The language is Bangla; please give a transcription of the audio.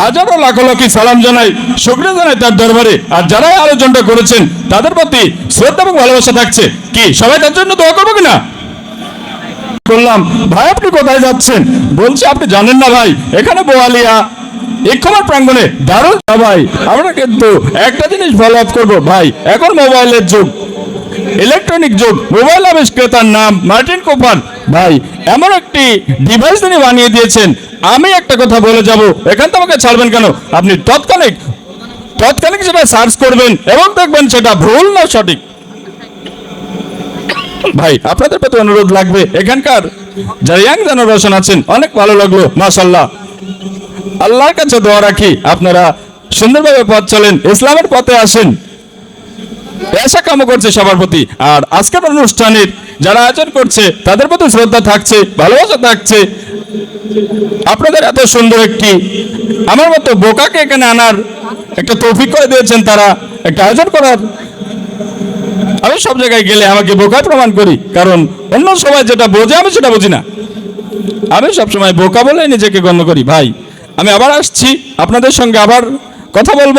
হাজারো লাখো লাখি সালাম জানাই, শুক্রিয়া জানাই তার দরবারে। আর যারাই আলোচনাটা করেছেন, তাদের প্রতি শ্রদ্ধা এবং ভালোবাসা থাকছে। কি, সবাই তার জন্য দোয়া করব কিনা? করলাম ভাই, আপনি কোথায় যাচ্ছেন? বলছি, আপনি জানেন না ভাই, এখানে বোয়ালিয়া ইক্ষমার প্রাঙ্গণে। দারুণ, ভাই, আমরা কিন্তু একটা জিনিস ফলো আপ করব। ভাই, এখন মোবাইলের যুগ। ইলেকট্রনিক যুগ, মোবাইল আবিষ্কৃতার নাম মার্টিন কোপার। ভাই, এমন একটি ডিভাইস তিনি বানিয়ে দিয়েছেন। আমি একটা কথা বলে যাব। এখান থেকে আমাকে ছাড়বেন কেন? আপনি তৎক্ষণিক তৎক্ষণিক সেটা সার্চ করবেন এবং দেখবেন সেটা ভুল না সঠিক। ভাই, আপনাদের প্রতি অনুরোধ লাগবে। এখানকার যারা ইয়াং জেনারেশন আছেন, অনেক ভালো লাগল মাশাল্লাহ আল্লাহর কাছে দোয়া রাখি, আপনারা সুন্দরভাবে পথ চলেন, ইসলামের পথে আসেন। পেশা কাম করছে সবার প্রতি। আর আজকের অনুষ্ঠানের যারা আয়োজন করছে, তাদের প্রতি শ্রদ্ধা থাকছে, ভালোবাসা থাকছে। আপনাদের এত সুন্দর একটি, আমার মতো বোকাকে এখানে আনার একটা তৌফিক করে দিয়েছেন তারা, একটা আয়োজন করার। আমি সব জায়গায় গেলে আমাকে বোকা প্রমাণ করি, কারণ অন্য সবাই যেটা বোঝে, আমি সেটা বুঝি না। আমি সবসময় বোকা বলে নিজেকে গণ্য করি। ভাই, আমি আবার আসছি, আপনাদের সঙ্গে আবার কথা বলব।